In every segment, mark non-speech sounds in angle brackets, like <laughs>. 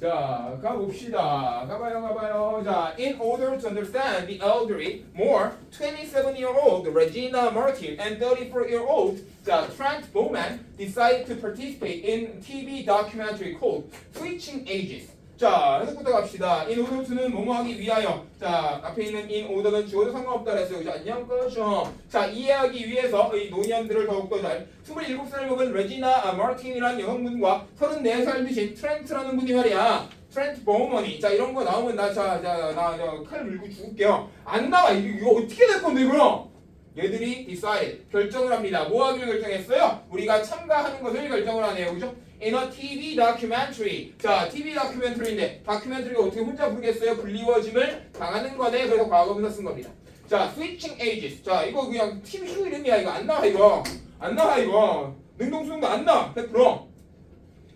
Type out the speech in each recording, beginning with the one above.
자, 가봅시다. 가봐요, 가봐요. 자, in order to understand the elderly more, 27-year-old Regina Martin and 34-year-old 자, Trent Bowman decided to participate in TV documentary called Switching Ages. 자, 해석부터 갑시다. in order to는 뭐뭐 하기 위하여. 자, 앞에 있는 in order는 주어도 상관없다 그랬어요. 자, 안녕 끄죠. 자, 이해하기 위해서 이 노년들을 더욱더 잘 27살 먹은 레지나 아, 마틴이라는 여성분과 34살 드신 트렌트라는 분이 말이야. 트렌트 버머니. 자, 이런 거 나오면 나, 자, 자, 나, 저, 칼 물고 죽을게요. 안 나와. 이거, 이거 어떻게 될 건데, 이거? 얘들이 decide, 결정을 합니다. 뭐 하기로 결정했어요? 우리가 참가하는 것을 결정을 하네요. 그죠? In a TV documentary. 자, TV documentary인데, 다큐멘터리가 어떻게 혼자 부르겠어요? 불리워짐을 당하는 거네. 그래서 과거분사 쓴 겁니다. 자, switching ages. 자, 이거 그냥 TV 쇼 이름이야. 이거 안 나와, 이거. 안 나와, 이거. 능동수능도 안 나와. 100%.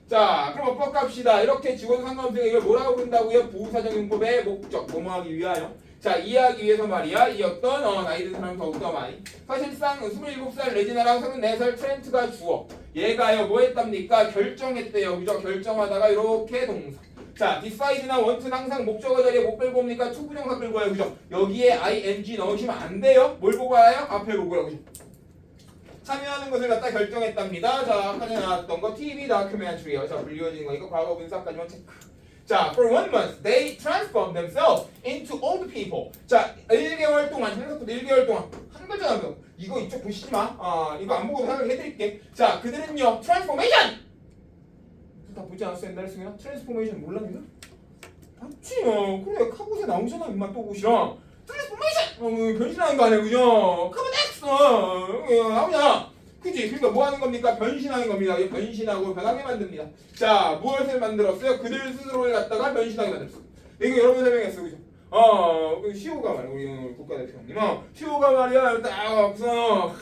자, 그럼 어법 갑시다. 이렇게 직원 상관없으니까 이걸 뭐라고 부른다고요? 부사적용법의 목적, 뭐뭐 하기 위하여. 자, 이해하기 위해서 말이야. 이 어떤 어, 나이 든 사람 더욱더 많이. 사실상 27살 레지나랑 34살 트렌트가 주어. 얘가요, 뭐 했답니까? 결정했대요. 그죠? 결정하다가 이렇게 동사. 자, decide나 want는 항상 목적어 자리에 못 끌고 옵니까? 투부정사 끌고 와요. 그죠? 여기에 ing 넣으시면 안 돼요. 뭘 보고 와요? 앞에 보고 와요. 그죠? 참여하는 것을 갖다 결정했답니다. 자, 아까 나왔던 거 TV 다큐멘터리요. 자, 불리워지는 거니까 과거 분사까지만 체크. 자, for one month they transformed themselves into old people. 자, 1개월 동안 현석부터 1개월 동안 한 글자 남겨. 이거 이쪽 보시지 마. 아, 이거 안 보고 설명해 드릴게. 자, 그들은요. transformation. 다 보지 않았어요? 옛날에? 트랜스포메이션 몰라 니가? 봤지 어 그래 카봇에 나오잖아 임마 또 보시라 트랜스포메이션 어 변신하는 거 아니야 그죠? 카봇 X 어 나오잖아 그지? 그러니까 뭐 하는 겁니까? 변신하는 겁니다 이 변신하고 변하게 만듭니다 자 무엇을 만들었어요? 그들 스스로를 갖다가 변신하게 만들었어 이거 여러 번 설명했어 그죠? 어, 그 시호가 말이야, 우리 국가대표님. 어, 시호가 말이야, 딱 와서,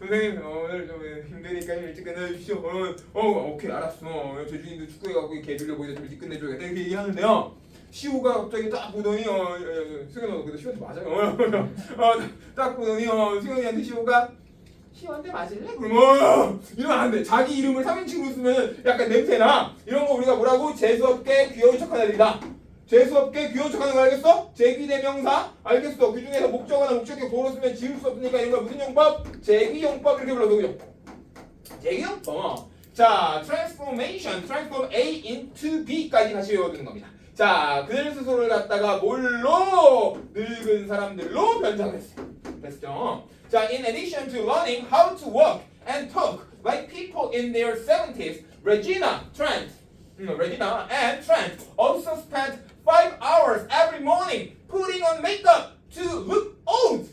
선생님, 어, 오늘 좀 힘드니까 일찍 끝내주십시오. 어, 어, 오케이, 알았어. 어, 재준이도 축구해갖고 개 돌려 보이자 좀 일찍 끝내줘야겠다. 이렇게 얘기하는데요. 시우가 갑자기 딱 보더니, 어, 어, 어, 승현아, 너 근데 시우한테 맞아요. 어, <laughs> 어, 딱 보더니, 어, 승현이한테 시우가, 시우한테 맞을래? 그럼, 어, 이러면 안 돼. 자기 이름을 3인칭으로 쓰면 약간 냄새나. 이런 거 우리가 뭐라고? 재수없게 귀여운 척하는 애들이다. 재수없게 귀여운 척하는 거 알겠어? 제귀대명사 알겠어? 그 중에서 목적어나 목적격 보로 쓰면 지울 수 없으니까 이런 거 무슨 용법? 제귀용법 이렇게 불러서 그죠? 제귀용법 자, transformation, transform A into B까지 다시 외워두는 겁니다. 자, 그들 스스로를 갖다가 뭘로 늙은 사람들로 변장했어요. 됐죠? 자, in addition to learning how to walk and talk like people in their 70s, Regina Trent 음, Regina and Trent also spent five hours every morning putting on makeup to look old.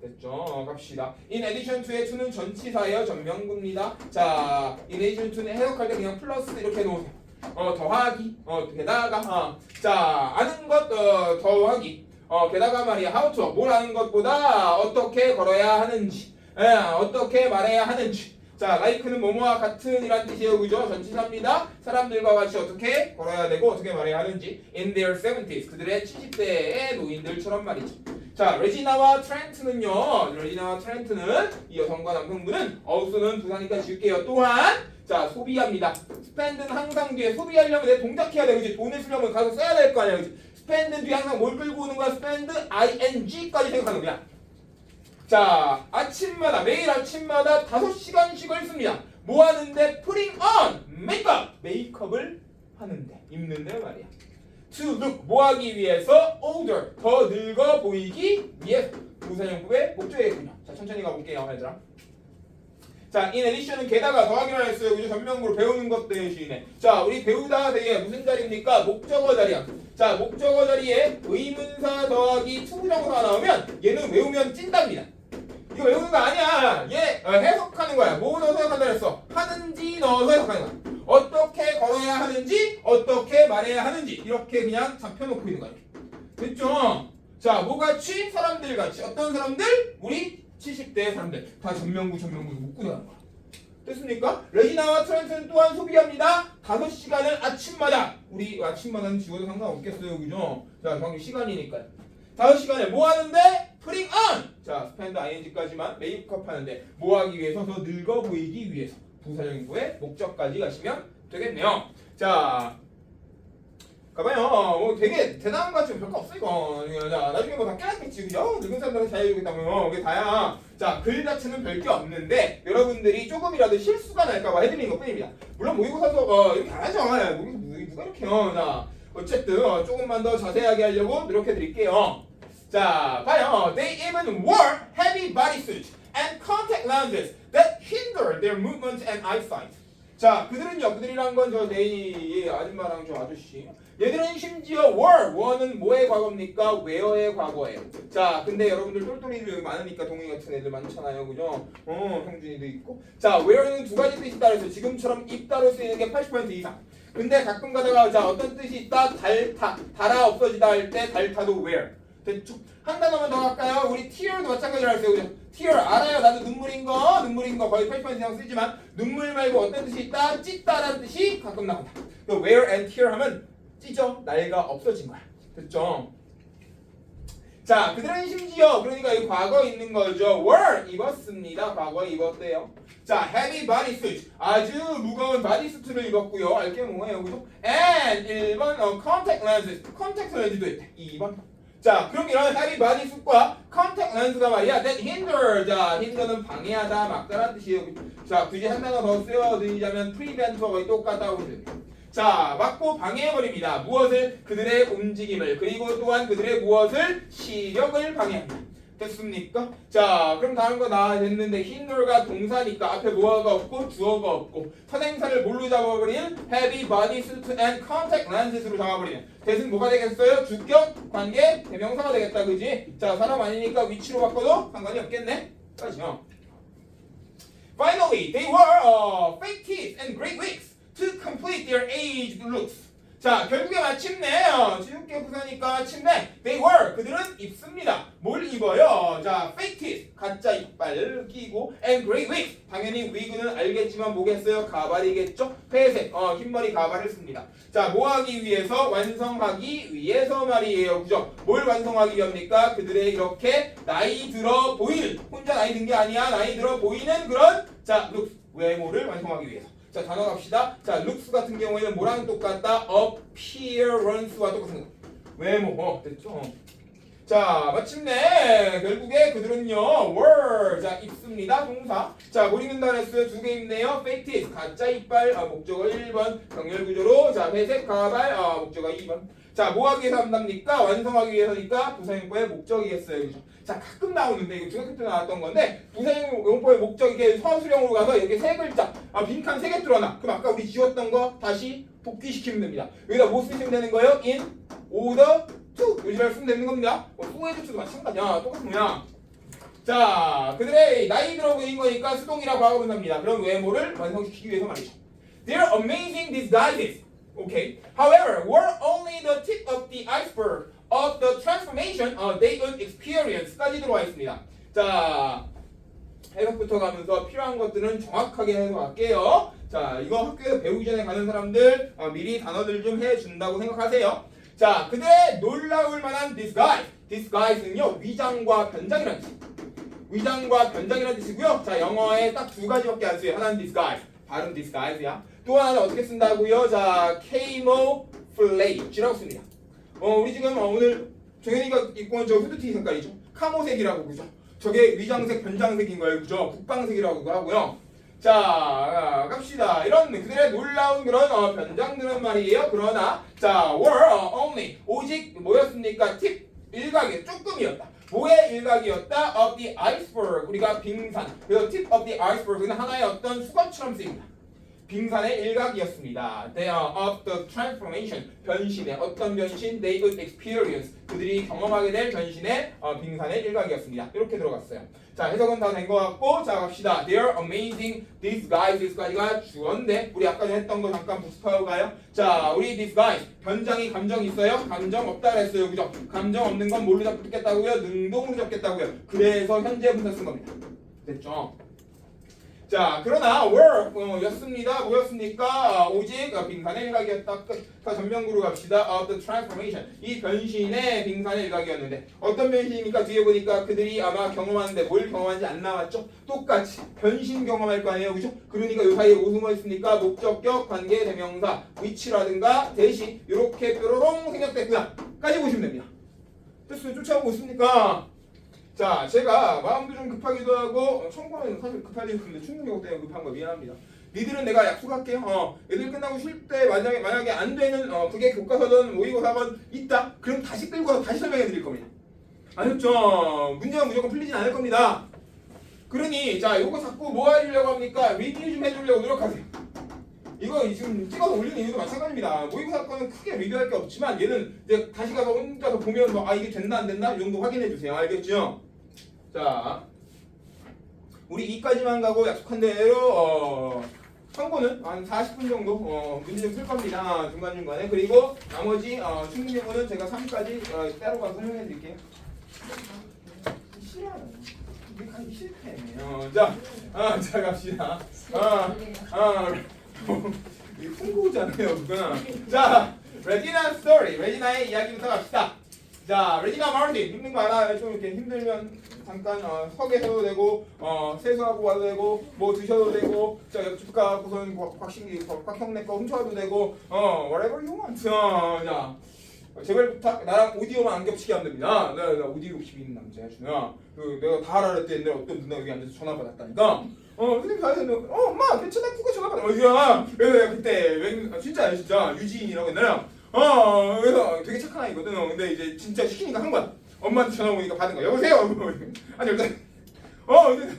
됐죠? 갑시다. In addition to의 to는 전치사예요. 전명구입니다. 자, in addition to는 해석할 때 그냥 플러스 이렇게 놓으세요. 어, 더하기, 어, 게다가, 어. 자, 아는 것, 어, 더하기. 어, 게다가 말이야, how to, 뭘 아는 것보다 어떻게 걸어야 하는지, 예, 어떻게 말해야 하는지. 자, like는 뭐뭐와 같은 이란 뜻이에요. 그죠? 전치사입니다. 사람들과 같이 어떻게 걸어야 되고 어떻게 말해야 하는지. In their 70s. 그들의 70대의 노인들처럼 말이죠. 자, 레지나와 트렌트는요. 레지나와 트렌트는 이 여성과 남성분은 어우스는 부사니까 지울게요. 또한 자, 소비합니다. 스펜드는 항상 뒤에 소비하려면 내 동작해야 돼. 그지? 돈을 쓰려면 가서 써야 될 거 아니야. 그지? 스펜드 뒤에 항상 뭘 끌고 오는 거야? 스펜드 ing까지 생각하는 거야. 자, 아침마다 매일 아침마다 5시간씩을 씁니다. 뭐 하는데? putting on 메이크업. 메이크업을 하는데 입는데 말이야. to look 뭐 하기 위해서 older 더 늙어 보이기 위해서 부사용법의 목적이군요. 자, 천천히 가볼게요, 얘들아. 자, in addition은 게다가 더하기로 했어요. 그죠? 전명구로 배우는 것 대신에. 자, 우리 배우다 대에 무슨 자리입니까? 목적어 자리야. 자, 목적어 자리에 의문사 더하기 투부정사가 나오면 얘는 외우면 찐답니다. 이거 외우는 거 아니야. 얘 어, 해석하는 거야. 뭐 넣어서 해석한다 그랬어? 하는지 넣어서 해석하는 거야. 어떻게 걸어야 하는지, 어떻게 말해야 하는지 이렇게 그냥 잡혀놓고 있는 거야. 됐죠? 자, 뭐 같이? 사람들 같이. 어떤 사람들? 우리 70대 사람들. 다 전명구, 전명구 묶고 나는 거야. 됐습니까? 레지나와 트렌트는 또한 소비합니다. 5시간을 아침마다. 우리 아침마다는 지워도 상관없겠어요. 그죠? 자, 방금 시간이니까요. 5시간에 뭐 하는데? 프링 on! 자, 스펜드 ing까지만 메이크업 하는데 뭐 하기 위해서? 더 늙어 보이기 위해서. 부사적인 구의 목적까지 가시면 되겠네요. 자, 가봐요. 뭐 되게 대단한 것 같지만 별거 없어 이거. 자, 나중에 뭐 다 깨닫겠지. 그죠? 늙은 사람들은 잘해주겠다면 어, 그게 다야. 자, 글 자체는 별게 없는데 여러분들이 조금이라도 실수가 날까봐 해드리는 것뿐입니다. 물론 모의고사도 어, 이렇게 안 하죠. 예, 모의고사 누- 누가 이렇게 요 자, 어쨌든 어, 조금만 더 자세하게 하려고 노력해 드릴게요. 자, 봐요. They even wore heavy bodysuits and contact lenses that hinder their movement and eyesight. 자, 그들은요, 그들이란 건저 네이 아줌마랑 저 아저씨. 얘들은 심지어 were, were는 뭐의 과거입니까? were의 과거예요. 자, 근데 여러분들 똘똘이들 여기 많으니까 동희 같은 애들 많잖아요, 그죠? 어, 형준이도 있고. 자, were는 두 가지 뜻이 그래서 지금처럼 입다로 쓰이는 게 80% 이상. 근데 가끔 가다가 자 어떤 뜻이 있다 달타 달아 없어지다 할때 달타도 where 한 단어만 더 할까요? 우리 tear도 마찬가지로 할게요 그죠? tear 알아요 나도 눈물인 거 눈물인 거 거의 80% 이상 쓰지만 눈물 말고 어떤 뜻이 있다 찢다라는 뜻이 가끔 나온다 그 where and tear 하면 찢어 날가 없어진 거야 됐죠? 자 그들은 심지어 그러니까 이 과거 있는 거죠 were 입었습니다 과거 입었대요 자, heavy bodysuit. 아주 무거운 바디 수트를 입었고요. 알게 뭐예요, 그죠? And 1번 어, contact lenses. contact 렌즈도 있대. 2번. 자, 그럼 이런 heavy bodysuit과 contact lens가 말이야. that hinder. 자, hinder는 방해하다, 막다라는 뜻이에요. 자, 굳이 한 단어 더 쓰여드리자면 prevent와 거의 똑같다고 보시면 돼요. 자, 막고 방해해버립니다. 무엇을? 그들의 움직임을. 그리고 또한 그들의 무엇을? 시력을 방해합니다. 됐습니까? 자, 그럼 다른 거 됐는데 hinder가 동사니까 앞에 뭐가 없고 주어가 없고 선행사를 뭘로 잡아버린 heavy body suit and contact lenses로 잡아버리는 대신 뭐가 되겠어요? 주격 관계 대명사가 되겠다 그지? 자, 사람 아니니까 위치로 바꿔도 상관이 없겠네. 그렇죠? Finally, they wore uh, fake teeth and great wigs to complete their aged looks. 자, 결국에 마침내 어, 지우개 부사니까 침내 they were 그들은 입습니다. 뭘 입어요? 자, fake teeth 가짜 이빨을 끼고 and great wig 당연히 wig는 알겠지만 뭐겠어요? 가발이겠죠? 회색 어, 흰머리 가발을 씁니다. 자, 뭐 하기 위해서 완성하기 위해서 말이에요. 그죠? 뭘 완성하기 위합니까? 그들의 이렇게 나이 들어 보이는 혼자 나이 든 게 아니야. 나이 들어 보이는 그런 자, 룩 외모를 완성하기 위해서. 자 단어 갑시다. 자 looks 같은 경우에는 뭐랑 똑같다? appearance와 똑같은 거. 외모. 어 됐죠? 자 마침내 결국에 그들은요 were. 자 입습니다. 동사. 자뭘 입는다 그랬어요 두개 입네요. fake teeth 가짜 이빨. 아, 목적어 1번. 병렬 구조로. 자 회색. 가발. 아, 목적어 2번. 자 뭐 하기 위해서 한답니까? 완성하기 위해서니까 부사용법의 목적이겠어요. 그죠 자 가끔 나오는데 이거 중학교 때 나왔던 건데 부사용법의 목적 이게 서술형으로 가서 이렇게 세 글자 아 빈칸 세개 뚫어놔. 그럼 아까 우리 지웠던 거 다시 복귀시키면 됩니다. 여기다 뭐 쓰시면 되는 거예요? in order to. 요지를 쓰면 되는 겁니다. 뭐 후에도 마찬가지야 똑같은 거야. 자 그들의 나이 들어 보인 거니까 수동이라고 과거분사입니다. 그런 외모를 완성시키기 위해서 말이죠. They're amazing disguises. Okay. However, were only the tip of the iceberg of the transformation they would experience.까지 들어와 있습니다. 자, 해석부터 가면서 필요한 것들은 정확하게 해석할게요. 자, 이거 학교에서 배우기 전에 가는 사람들 어, 미리 단어들 좀 해준다고 생각하세요. 자, 그들의 놀라울 만한 disguise. disguise는요 위장과 변장이라는 뜻. 위장과 변장이라는 뜻이고요. 자, 영어에 딱 두 가지밖에 안 써요. 하나는 disguise, 발음 disguise야. 또 하나는 어떻게 쓴다고요? 자, camouflage라고 씁니다. 어, 우리 지금 어, 오늘 정현이가 입고 온 저 후드티 색깔이죠. 카모색이라고 그죠? 저게 위장색, 변장색인 거예요, 그죠? 국방색이라고 하고요. 자, 아, 갑시다. 이런 그들의 놀라운 그런 어, 변장들은 말이에요. 그러나 자, were 어, only 오직 뭐였습니까? 팁 일각이 조금이었다. 뭐의 일각이었다? of the iceberg 우리가 빙산. 그래서 tip of the iceberg는 하나의 어떤 수건처럼 쓰입니다. 빙산의 일각이었습니다. They are of the transformation 변신의 어떤 변신? They would experience 그들이 경험하게 될 변신의 어, 빙산의 일각이었습니다. 이렇게 들어갔어요. 자 해석은 다 된 것 같고 자 갑시다. They are amazing disguises까지가 주어인데 우리 아까 전에 했던 거 잠깐 복습하고가요. 자 우리 disguise 변장이 감정 있어요? 감정 없다 그랬어요. 그죠? 감정 없는 건 뭘로 잡겠다고요? 능동으로 잡겠다고요. 그래서 현재 분사 쓴 겁니다. 됐죠? 자, 그러나 were 어, 였습니다. 뭐였습니까? 어, 오직 어, 빙산의 일각이었다. 끝. 자, 전면구로 갑시다. of the transformation. 이 변신의 빙산의 일각이었는데 어떤 변신입니까? 뒤에 보니까 그들이 아마 경험하는데 뭘 경험하는지 안 나왔죠? 똑같이 변신 경험할 거 아니에요, 그죠? 그러니까 요 사이에 뭐 숨어 있습니까? 목적격, 관계, 대명사, 위치라든가 대시 이렇게 뾰로롱 생략됐구나. 까지 보시면 됩니다. 됐어요. 쫓아오고 있습니까? 자, 제가 마음도 좀 급하기도 하고 어, 청구는 사실 급할 일 없는데 충동력 때문에 급한 거 미안합니다. 니들은 내가 약속할게요. 어, 애들 끝나고 쉴 때 만약에 만약에 안 되는 어, 그게 교과서든 모의고사건 있다. 그럼 다시 끌고 와서 다시 설명해 드릴 겁니다. 아셨죠? 문제가 무조건 풀리진 않을 겁니다. 그러니 자, 요거 자꾸 뭐 하려고 합니까? 리뷰 좀 해주려고 노력하세요. 이거 지금 찍어서 올리는 이유도 마찬가지입니다. 모의고사 거는 크게 리뷰할 게 없지만 얘는 이제 다시 가서 혼자서 보면 뭐 아 이게 됐나 안 됐나 이 정도 확인해 주세요. 알겠죠? 자, 우리 이까지만 가고 약속한 대로 어, 청구는 한 40분 정도 어, 문제 좀풀 겁니다. 중간 중간에 그리고 나머지 어, 충분 요구는 제가 3까지 어, 따로 가서 설명해 드릴게요. 싫어요. 이게 싫대. 어, 자, 아, 자 갑시다. 아, 아, 이 풍고잖아요, 그거는. 자, 레지나 스토리, 레지나의 이야기부터 갑시다. 자, 레지나 마르틴 힘든 거 알아? 좀 이렇게 힘들면 잠깐 어, 서 계셔도 되고, 어, 세수하고 와도 되고, 뭐 드셔도 되고, 자 옆집 가고선 곽신기 곽형네 거 훔쳐와도 되고, 어, whatever you want. 어, 자. 제발 부탁 나랑 오디오만 안 겹치게 하면 됩니다. 나, 나 오디오 욕심 있는 남자야 준아. 그 내가 다 알아 그랬더니 옛날에 어떤 누나 여기 앉아서 전화 받았다니까. 어 선생님 다 했는데 어 엄마 괜찮아 그거 전화 받아. 어디야? 그래서 그때 웬 아, 진짜야 진짜 유지인이라고 했나요? 어 그래서 되게 착한 아이거든. 어, 근데 이제 진짜 시키니까 한 거야. 엄마한테 전화 오니까 받은 거야. 여보세요. <laughs> 아니 일단 어 근데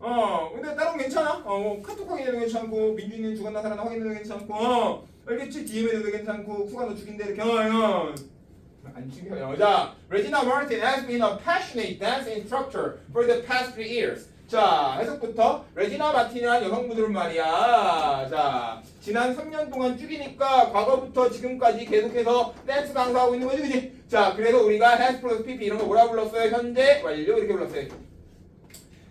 어 근데 다른 건 괜찮아. 어 뭐 카톡 확인해도 괜찮고 민준이는 죽었나 살았나 확인해도 괜찮고 어 알겠지? DM에도 괜찮고 쿠가 너 죽인데 이렇게 어 이거 안 죽여요. 자, Regina Martin has been a passionate dance instructor for the past three years. 자, 해석부터 레지나 마틴이라는 여성분들은 말이야. 자, 지난 3년 동안 쭉이니까 과거부터 지금까지 계속해서 댄스 강사하고 있는 거지, 그지? 자, 그래서 우리가 has plus pp 이런 거 뭐라 불렀어요? 현재 완료 이렇게 불렀어요.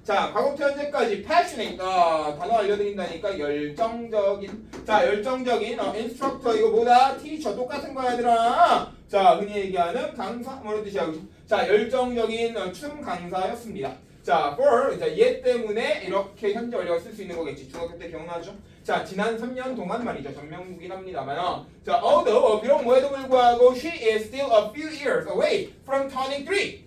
자, 과거부터 현재까지 passionate 어, 단어 알려드린다니까 열정적인 자 열정적인 어, instructor 이거 뭐다? teacher 똑같은 거야 얘들아 자 흔히 얘기하는 강사 뭐라는 뜻이야? 자 열정적인 어, 춤 강사였습니다 자 for 자, 얘 때문에 이렇게 현재 완료가 쓸 수 있는 거겠지 중학교 때 기억나죠? 자 지난 3년 동안 말이죠 전명국이긴 합니다만요 자 although 어, 비록 뭐에도 불구하고 she is still a few years away from turning three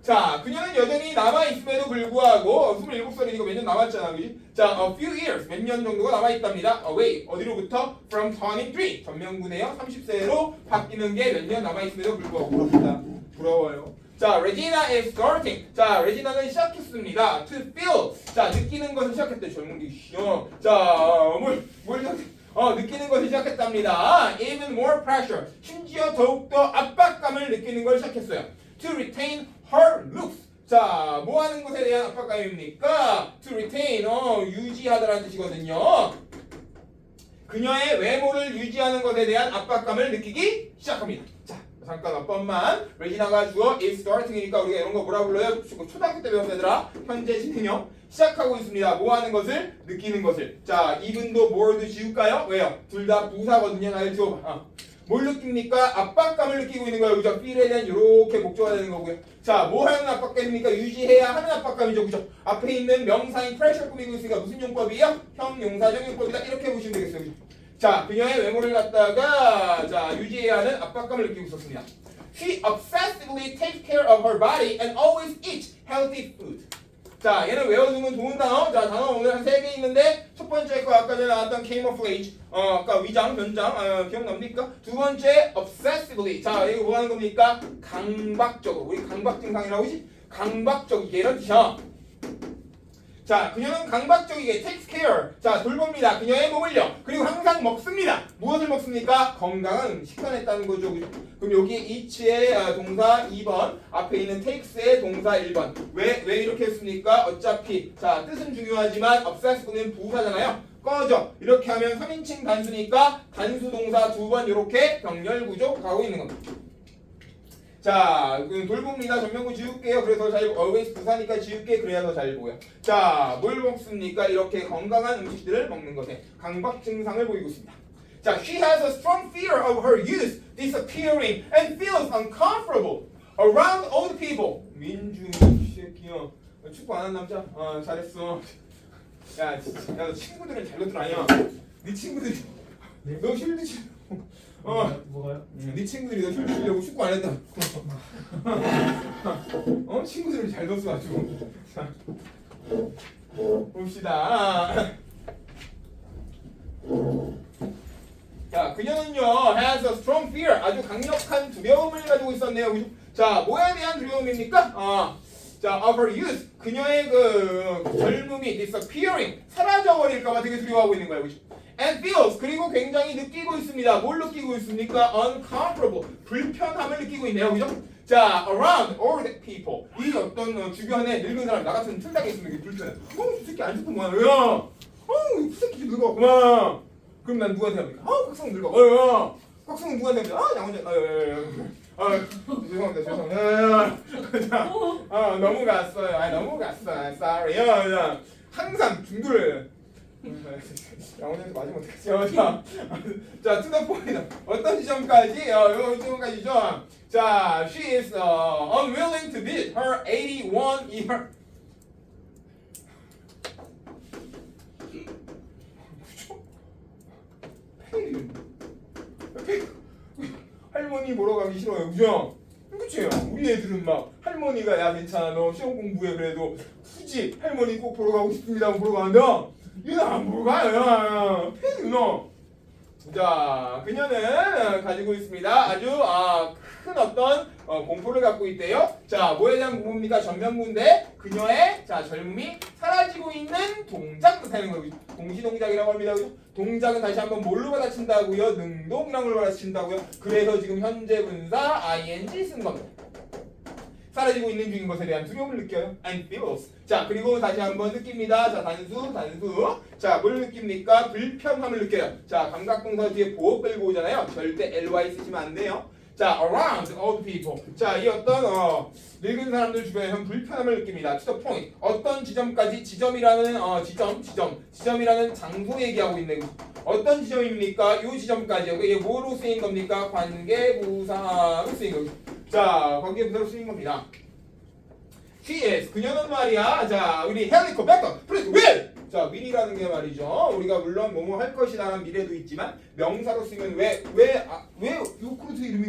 자, 그녀는 여전히 남아 있음에도 불구하고 27살이니까 몇 년 남았잖아, 그지? 자, a few years, 몇 년 정도가 남아 있답니다. away, 어디로부터? from turning 3, 전명구네요. 30세로 바뀌는 게 몇 년 남아 있음에도 불구하고 부럽다. 부러워요. 자, Regina is starting. 자, 레지나는 시작했습니다. to feel. 자, 느끼는 것을 시작했대. 젊은이 시어. 자, 뭘, 뭘 시작 어, 느끼는 것을 시작했답니다. even more pressure. 심지어 더욱더 압박감을 느끼는 걸 시작했어요. to retain her looks. 자, 뭐 하는 것에 대한 압박감입니까? to retain, 어, 유지하다라는 뜻이거든요. 그녀의 외모를 유지하는 것에 대한 압박감을 느끼기 시작합니다. 자, 잠깐 몇 번만. 레지나가 주어 is starting이니까 우리가 이런 거 뭐라 불러요? 초등학교 때 배웠어 얘들아. 현재 진행형. 시작하고 있습니다. 뭐 하는 것을? 느끼는 것을. 자, 이분도 more도 지울까요? 왜요? 둘 다 부사거든요. 날 지워봐. 어. 뭘 느낍니까? 압박감을 느끼고 있는 거예요. 그죠? feel에 대한 이렇게 목조가 되는 거고요. 자, 뭐 하는 압박감입니까? 유지해야 하는 압박감이죠. 그죠? 앞에 있는 명사인 pressure 꾸미고 있으니까 무슨 용법이에요? 형용사적 용법이다. 이렇게 보시면 되겠어요. 그죠? 자, 그녀의 외모를 갖다가 자, 유지해야 하는 압박감을 느끼고 있었습니다. She obsessively takes care of her body and always eats healthy food. 자, 얘는 외워두면 좋은 단어. 자, 단어 오늘 한 세 개 있는데 첫 번째 거 아까 전에 나왔던 camouflage. 어, 아까 위장, 변장. 어, 기억납니까? 두 번째 obsessively. 자, 이거 뭐 하는 겁니까? 강박적으로. 우리 강박 증상이라고 하지? 강박적 이게 이런 뜻이야. 자, 그녀는 강박적이게 takes care. 자, 돌봅니다. 그녀의 몸을요. 그리고 항상 먹습니다. 무엇을 먹습니까? 건강한 식단했다는 거죠. 그죠? 그럼 여기 each의 아, 동사 2번, 앞에 있는 takes의 동사 1번. 왜, 왜 이렇게 했습니까? 어차피, 자, 뜻은 중요하지만 obsessive는 부사잖아요. 꺼져. 이렇게 하면 3인칭 단수니까 단수 동사 두 번 이렇게 병렬 구조 가고 있는 겁니다. 자, 그 돌봅니다. 전면구 지울게요. 그래서 잘 always 부사니까 지울게. 그래야 더 잘 보여. 자, 뭘 먹습니까? 이렇게 건강한 음식들을 먹는 것에 강박 증상을 보이고 있습니다. 자, she has a strong fear of her youth disappearing and feels uncomfortable around old people. 민주 이 새끼야. 축구 안 한 남자? 어, 잘했어. 야, 야, 너 친구들은 잘 노들 아니야? 네 친구들이 네? 너 치. 어, 뭐가요? 음, 네 친구들이 너 치려고 축구 안 했다. <laughs> 어, 친구들이 잘 뒀어 가지고. 자, 봅시다. 자, 그녀는요 has a strong fear 아주 강력한 두려움을 가지고 있었네요. 그죠? 자, 뭐에 대한 두려움입니까? 아, 자, of her youth 그녀의 그 젊음이 disappearing 사라져 버릴까봐 되게 두려워하고 있는 거예요. 그죠? And feels 그리고 굉장히 느끼고 있습니다. 뭘 느끼고 있습니까? uncomfortable 불편함을 느끼고 있네요. 그죠? 자, around old people 이 어떤 어, 주변에 늙은 사람 나 같은 틀딱에 있으면 이게 불편해. 어, 이 새끼 안 좋던 뭐야? 야, 어, 이 새끼 늙어. 그만. 그럼 난 누구한테 합니까? 아, 곽성 늙어. 어, 야. 곽성 누구한테 합니까? 아, 양원재. 아, 야, 야, 야. 아, 죄송합니다. 죄송합니다. 아, 너무 갔어요. 아, 너무 갔어. sorry. 야, 야. 항상 중도를 양원재한테 맞으면 어떡하지? 어, 자, <laughs> 자, 투더포인트 어떤 지점까지? 어, 요 지점까지죠. 자, she is uh, unwilling to beat her 81 year. <laughs> 할머니 보러 가기 싫어요, 그죠? 그치? 우리 애들은 막 할머니가 야 괜찮아 너 시험 공부해 그래도 굳이 할머니 꼭 보러 가고 싶습니다 보러 가는 데 얘는 안. 페일 너. 자, 그녀는 가지고 있습니다. 아주 아, 큰 어떤 어, 공포를 갖고 있대요. 자, 뭐에 대한 공포입니까? 전면구인데 그녀의 자 젊음이 사라지고 있는 동작 뜻하는 거죠. 동시 동작이라고 합니다. 동작은 다시 한번 뭘로 받아친다고요? 능동이란 걸 받아친다고요. 그래서 지금 현재 분사 ing 쓴 겁니다. 사라지고 있는 중인 것에 대한 두려움을 느껴요. and feels. 자, 그리고 다시 한번 느낍니다. 자, 단수, 단수. 자, 뭘 느낍니까? 불편함을 느껴요. 자, 감각동사 뒤에 보호 끌고 오잖아요. 절대 ly 쓰시면 안 돼요. 자, around old people. 자, 이 어떤 어, 늙은 사람들 주변에서 불편함을 느낍니다. to the point. 어떤 지점까지 지점이라는 어, 지점, 지점, 지점이라는 장소 얘기하고 있는 어떤 지점입니까? 이 지점까지요. 이게 뭐로 쓰인 겁니까? 관계 부사로 쓰인 거죠. 자, 관계 부사로 쓰인 겁니다. She is 그녀는 말이야. 자, 우리 헬리코백터 프리스 윌. 자, will이라는 게 말이죠. 우리가 물론 뭐뭐 할 것이라는 미래도 있지만 명사로 쓰면 왜 왜왜 아, 왜 요크루트 이름이.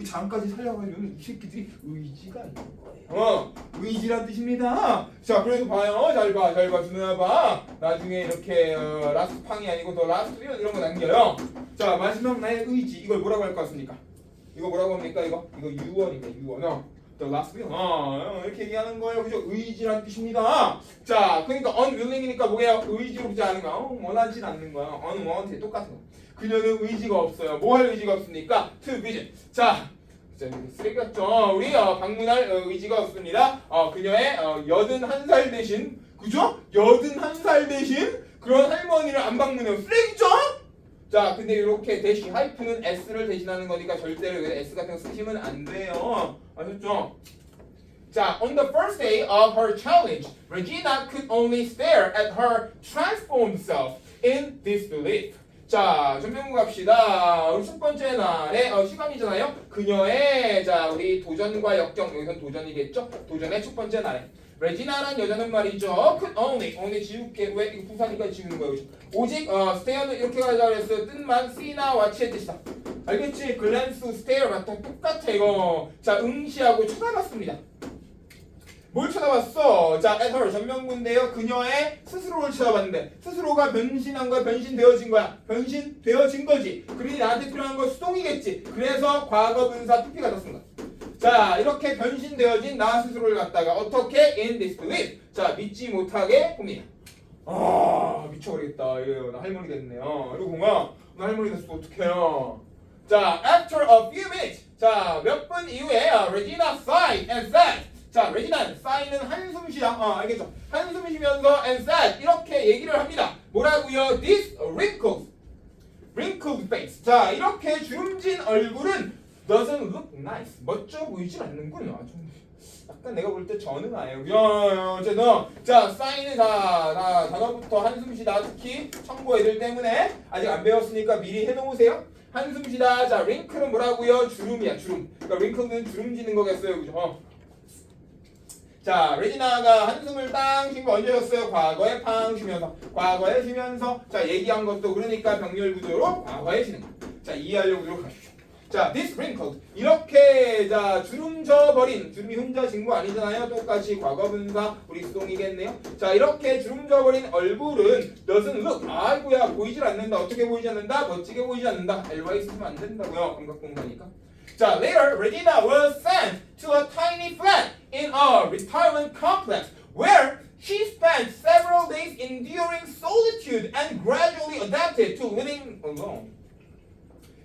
이 장까지 살려가려면 이 새끼들이 의지가 있는 거예요. 어, 의지란 뜻입니다. 자, 그래서 봐요. 잘 봐, 잘 봐, 준호야 봐. 나중에 이렇게 어, 라스트 팡이 아니고 더 라스트 윌 이런 거 남겨요. 자, 마지막 나의 의지 이걸 뭐라고 할 것 같습니까? 이거 뭐라고 합니까? 이거 이거 유언입니다. 유언. 어. The last will. 어, 이렇게 얘기하는 거예요. 그죠? 의지란 뜻입니다. 자, 그러니까 unwilling이니까 뭐예요? 의지롭지 않은 거야. 어, 원하진 않는 거야. unwanted 똑같은 거. 그녀는 의지가 없어요. 뭐 할 의지가 없습니까? To vision. 자, 쓰레기 같죠? 우리 어, 방문할 어, 의지가 없습니다. 어, 그녀의 어, 여든 한살 대신, 그죠? 여든 한살 대신 그런 할머니를 안 방문해요. 쓰레기죠? 자, 근데 이렇게 대시 하이프는 s를 대신하는 거니까 절대로 s 같은 거 쓰시면 안 돼요. 아셨죠? 자, on the first day of her challenge, Regina could only stare at her transformed self in disbelief. 자, 전명구 갑시다. 우리 첫 번째 날에 어, 시간이잖아요. 그녀의 자 우리 도전과 역경 여기선 도전이겠죠? 도전의 첫 번째 날에 레지나라는 여자는 말이죠. could only only 지울게 왜 부사니까 지우는 거예요. 오직 어, stare는 이렇게 가자 그랬어요. 뜻만 see나 watch의 뜻이다. 알겠지? glance, stare 같은 똑같아 이거. 자 응시하고 쳐다봤습니다. 뭘 쳐다봤어? 자, at 전명구인데요. 그녀의 스스로를 쳐다봤는데 스스로가 변신한 거야, 변신되어진 거야, 변신되어진 거지. 그러니 나한테 필요한 건 수동이겠지. 그래서 과거 분사 투피가 떴습니다. 자, 이렇게 변신되어진 나 스스로를 갖다가 어떻게 in disbelief? 자, 믿지 못하게 봅니다. 아, 미쳐버리겠다. 이래요. 나 할머니 됐네요. 이러고 나 할머니 됐어 어떡해요? 자, after a few minutes. 자, 몇 분 이후에 아, Regina sighed and said. 자, 레지난 사인은 한숨 쉬다. 어, 알겠죠? 한숨 쉬면서 and said 이렇게 얘기를 합니다. 뭐라고요? This wrinkled, wrinkled face. 자, 이렇게 주름진 얼굴은 doesn't look nice. 멋져 보이질 않는군요. 좀 약간 내가 볼때 전응아예요. 야, 어쨌든 자 사인을 다, 다 단어부터 한숨 쉬다 특히 청고 애들 때문에 아직 안 배웠으니까 미리 해놓으세요. 한숨 쉬다 자 링크는 뭐라고요? 주름이야 주름. 그러니까 링크는 주름 지는 거겠어요, 그죠? 어. 자, 레지나가 한숨을 땅 쉰거 언제 였어요? 과거에 팡 쉬면서. 과거에 쉬면서. 자, 얘기한 것도 그러니까 병렬 구조로 과거에 쉬는 거. 자, 이해하려고 노력하십시오. 자, this wrinkled. 이렇게, 자, 주름 져 버린. 주름이 진거 아니잖아요. 똑같이 과거 분사 우리 수동이겠네요. 자, 이렇게 주름 져 버린 얼굴은 doesn't look. 아이고야, 보이질 않는다. 어떻게 보이지 않는다? 멋지게 보이지 않는다. LY 쓰면 안 된다고요. 감각공사니까. 자, later, Regina was sent to a tiny flat in a retirement complex where she spent several days enduring solitude and gradually adapted to living alone.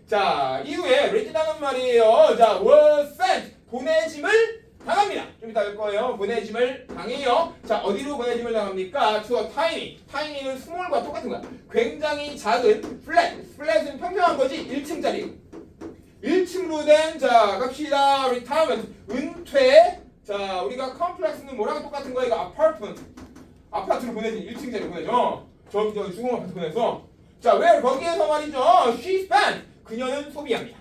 자, 이후에 레지나는 말이에요. 자, was sent 보내짐을 당합니다. 좀 이따 할 거예요. 보내짐을 당해요. 자, 어디로 보내짐을 당합니까? to a tiny. tiny는 small과 똑같은 거야. 굉장히 작은 flat. flat은 평평한 거지. 1층짜리. 1층으로 된, 자, 갑시다. retirement. 은퇴. 자, 우리가 컴플렉스는 뭐랑 똑같은 거야? 이거 아파트먼트. 아파트로 보내지. 1층짜리 보내죠. 저기, 저기 중공 아파트 보내서. 자, 왜 거기에서 말이죠. she spent. 그녀는 소비합니다.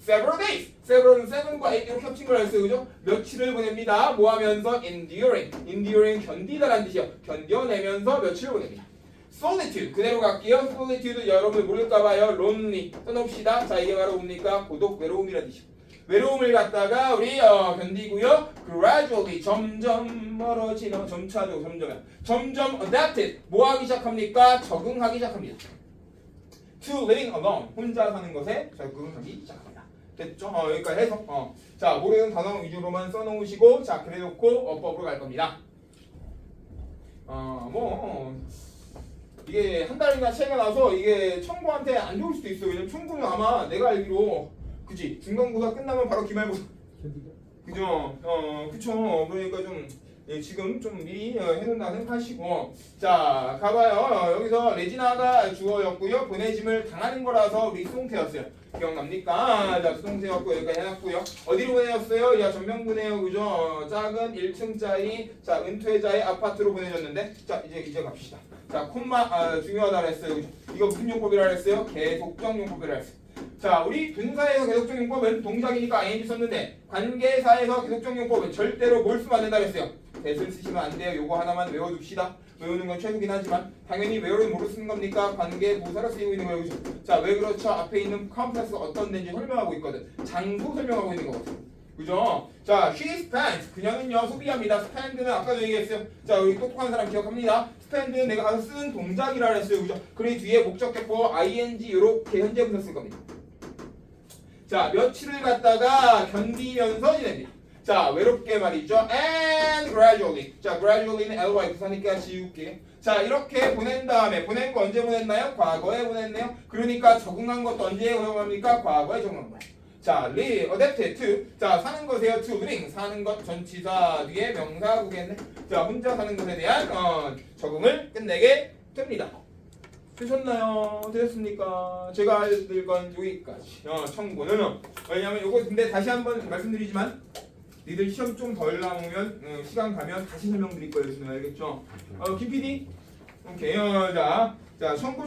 several days. several은 seven과 eight 이렇게 합친 걸 알았어요. 그죠? 며칠을 보냅니다. 뭐 하면서? enduring. enduring 견디다라는 뜻이요. 견뎌내면서 며칠을 보냅니다. solitude 그대로 갈게요. solitude 여러분들 모를까 봐요. lonely 써놓읍시다. 자 이게 바로 뭡니까? 고독 외로움이라는 뜻이요. 외로움을 갖다가 우리 어, 견디고요. gradually 점점 멀어지는 점차죠. 점점 점점 adapted 뭐 하기 시작합니까? 적응하기 시작합니다. To living alone 혼자 사는 것에 적응하기 시작합니다. 됐죠? 어, 여기까지 해서 어. 자 모르는 단어 위주로만 써놓으시고 자 그래놓고 어법으로 갈 겁니다. 어뭐 이게 한 달이나 차이가 나서 이게 청구한테 안 좋을 수도 있어요. 왜냐면 청구는 아마 내가 알기로 그지 중간고사 끝나면 바로 기말고사 그죠? 어 그쵸. 그러니까 좀 예, 지금 좀 미리 어, 해놓는다 생각하시고 자 가봐요. 어, 여기서 레지나가 주어였고요. 보내짐을 당하는 거라서 우리 수동태였어요. 기억납니까? 자 수동태였고 여기까지 해놨고요. 어디로 보내졌어요? 야 전명분해요. 그죠? 어, 작은 1층짜리 자 은퇴자의 아파트로 보내졌는데 자 이제 이제 갑시다. 자 콤마 아, 중요하다 그랬어요. 그죠? 이거 무슨 용법이라 그랬어요? 계속적 용법이라 그랬어요. 자, 우리 분사에서 계속적 용법은 동작이니까 ing 썼는데 관계사에서 계속적 용법은 절대로 안 된다 그랬어요. 대을 쓰시면 안 돼요. 요거 하나만 외워둡시다. 외우는 건 최소긴 하지만 당연히 외우는 뭐로 쓰는 겁니까? 관계 부사로 쓰이고 있는 거예요. 자, 왜 그렇죠? 앞에 있는 컴플렉스가 어떤 데인지 설명하고 있거든. 장소 설명하고 있는 거거든. 그죠? 자, she spent 그녀는요 소비합니다. spend는 아까도 얘기했어요. 자, 우리 똑똑한 사람 기억합니다. spend는 내가 가서 쓰는 동작이라 그랬어요. 그죠? 그리고 뒤에 목적격보 ing 이렇게 현재 분사 쓸 겁니다. 자, 며칠을 갖다가 견디면서 지냅니다. 자, 외롭게 말이죠. and gradually. 자, gradually는 ly 부사니까 지울게. 자, 이렇게 보낸 다음에 보낸 거 언제 보냈나요? 과거에 보냈네요. 그러니까 적응한 것도 언제 적응합니까? 과거에 적응한 거예요. 자, live, adapted to. 자, 사는 것이에요. to living. 사는 것 전치사 뒤에 명사구겠네. 자, 혼자 사는 것에 대한 어, 적응을 끝내게 됩니다. 되셨나요? 되셨습니까? 제가 알려드릴 건 여기까지. 어, 청구는 어. 왜냐면 요거 근데 다시 한번 말씀드리지만 니들 시험 좀 덜 나오면 어, 시간 가면 다시 설명드릴 거예요. 알겠죠? 어, 김 PD? 오케이. 어, 자, 자, 청구